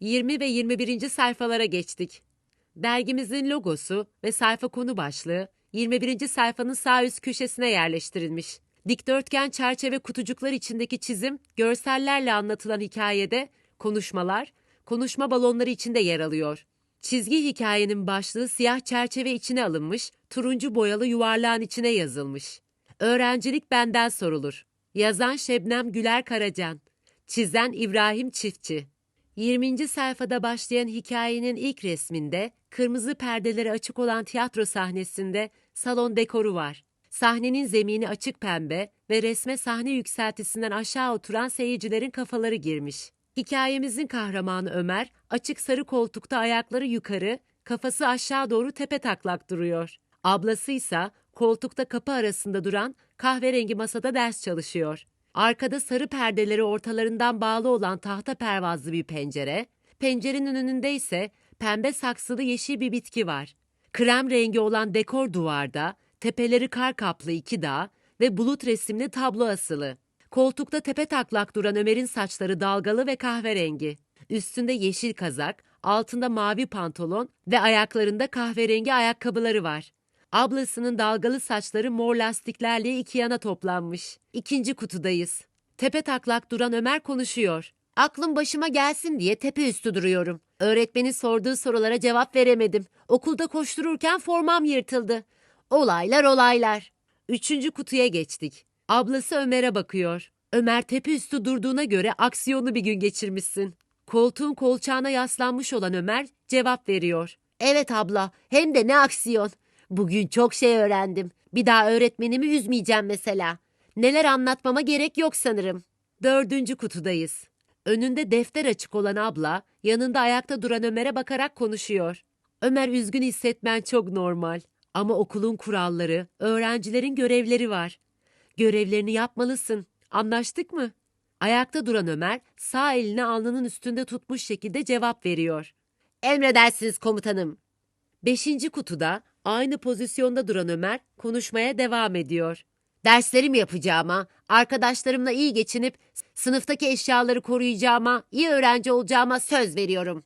20 ve 21. sayfalara geçtik. Dergimizin logosu ve sayfa konu başlığı 21. sayfanın sağ üst köşesine yerleştirilmiş. Dikdörtgen çerçeve kutucuklar içindeki çizim, görsellerle anlatılan hikayede konuşmalar, konuşma balonları içinde yer alıyor. Çizgi hikayenin başlığı siyah çerçeve içine alınmış, turuncu boyalı yuvarlağın içine yazılmış. Öğrencilik benden sorulur. Yazan Şebnem Güler Karacan. Çizen İbrahim Çiftçi. 20. sayfada başlayan hikayenin ilk resminde kırmızı perdeleri açık olan tiyatro sahnesinde salon dekoru var. Sahnenin zemini açık pembe ve resme sahne yükseltisinden aşağı oturan seyircilerin kafaları girmiş. Hikayemizin kahramanı Ömer açık sarı koltukta ayakları yukarı, kafası aşağı doğru tepe taklak duruyor. Ablası ise koltukta kapı arasında duran kahverengi masada ders çalışıyor. Arkada sarı perdeleri ortalarından bağlı olan tahta pervazlı bir pencere, pencerenin önünde ise pembe saksılı yeşil bir bitki var. Krem rengi olan dekor duvarda, tepeleri kar kaplı iki dağ ve bulut resimli tablo asılı. Koltukta tepe taklak duran Ömer'in saçları dalgalı ve kahverengi. Üstünde yeşil kazak, altında mavi pantolon ve ayaklarında kahverengi ayakkabıları var. Ablasının dalgalı saçları mor lastiklerle iki yana toplanmış. İkinci kutudayız. Tepe taklak duran Ömer konuşuyor. Aklım başıma gelsin diye tepe üstü duruyorum. Öğretmenin sorduğu sorulara cevap veremedim. Okulda koştururken formam yırtıldı. Olaylar olaylar. Üçüncü kutuya geçtik. Ablası Ömer'e bakıyor. Ömer tepe üstü durduğuna göre aksiyonu bir gün geçirmişsin. Koltuğun kolçağına yaslanmış olan Ömer cevap veriyor. Evet abla, hem de ne aksiyon. Bugün çok şey öğrendim. Bir daha öğretmenimi üzmeyeceğim mesela. Neler anlatmama gerek yok sanırım. Dördüncü kutudayız. Önünde defter açık olan abla, yanında ayakta duran Ömer'e bakarak konuşuyor. Ömer üzgün hissetmen çok normal. Ama okulun kuralları, öğrencilerin görevleri var. Görevlerini yapmalısın. Anlaştık mı? Ayakta duran Ömer sağ elini alnının üstünde tutmuş şekilde cevap veriyor. Emredersiniz komutanım. Beşinci kutuda aynı pozisyonda duran Ömer konuşmaya devam ediyor. Derslerimi yapacağıma, arkadaşlarımla iyi geçinip sınıftaki eşyaları koruyacağıma, iyi öğrenci olacağıma söz veriyorum.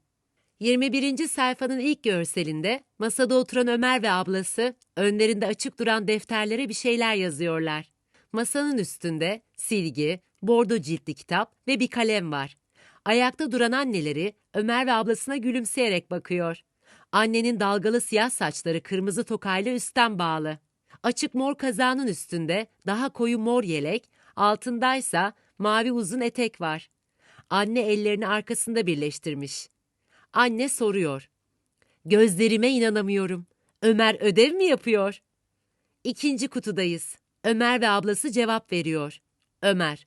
21. sayfanın ilk görselinde masada oturan Ömer ve ablası önlerinde açık duran defterlere bir şeyler yazıyorlar. Masanın üstünde silgi, bordo ciltli kitap ve bir kalem var. Ayakta duran anneleri Ömer ve ablasına gülümseyerek bakıyor. Annenin dalgalı siyah saçları kırmızı tokayla üstten bağlı. Açık mor kazağının üstünde daha koyu mor yelek, altındaysa mavi uzun etek var. Anne ellerini arkasında birleştirmiş. Anne soruyor. Gözlerime inanamıyorum. Ömer ödev mi yapıyor? İkinci kutudayız. Ömer ve ablası cevap veriyor. Ömer.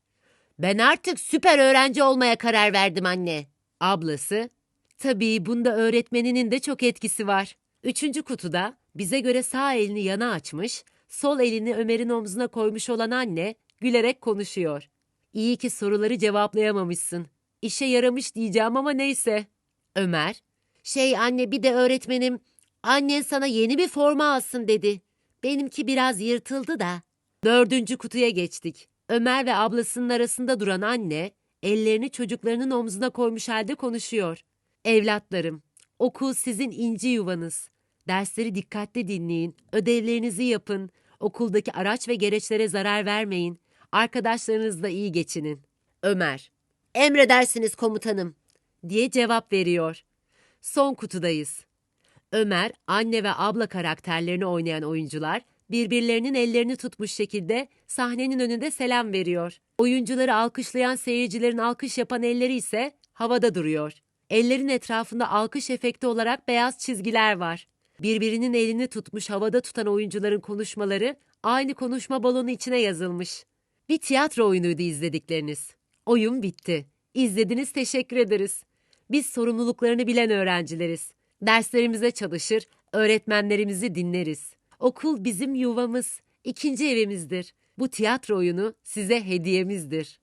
Ben artık süper öğrenci olmaya karar verdim anne. Ablası. Tabii bunda öğretmeninin de çok etkisi var. Üçüncü kutuda bize göre sağ elini yana açmış, sol elini Ömer'in omzuna koymuş olan anne gülerek konuşuyor. İyi ki soruları cevaplayamamışsın. İşe yaramış diyeceğim ama neyse. Ömer. Şey anne bir de öğretmenim, annen sana yeni bir forma alsın dedi. Benimki biraz yırtıldı da. Dördüncü kutuya geçtik. Ömer ve ablasının arasında duran anne, ellerini çocuklarının omzuna koymuş halde konuşuyor. Evlatlarım, okul sizin inci yuvanız. Dersleri dikkatli dinleyin, ödevlerinizi yapın, okuldaki araç ve gereçlere zarar vermeyin, arkadaşlarınızla iyi geçinin. Ömer, emredersiniz komutanım, diye cevap veriyor. Son kutudayız. Ömer, anne ve abla karakterlerini oynayan oyuncular birbirlerinin ellerini tutmuş şekilde sahnenin önünde selam veriyor. Oyuncuları alkışlayan seyircilerin alkış yapan elleri ise havada duruyor. Ellerin etrafında alkış efekti olarak beyaz çizgiler var. Birbirinin elini tutmuş havada tutan oyuncuların konuşmaları aynı konuşma balonu içine yazılmış. Bir tiyatro oyunuydu izledikleriniz. Oyun bitti. İzlediniz teşekkür ederiz. Biz sorumluluklarını bilen öğrencileriz. Derslerimize çalışır, öğretmenlerimizi dinleriz. Okul bizim yuvamız, ikinci evimizdir. Bu tiyatro oyunu size hediyemizdir.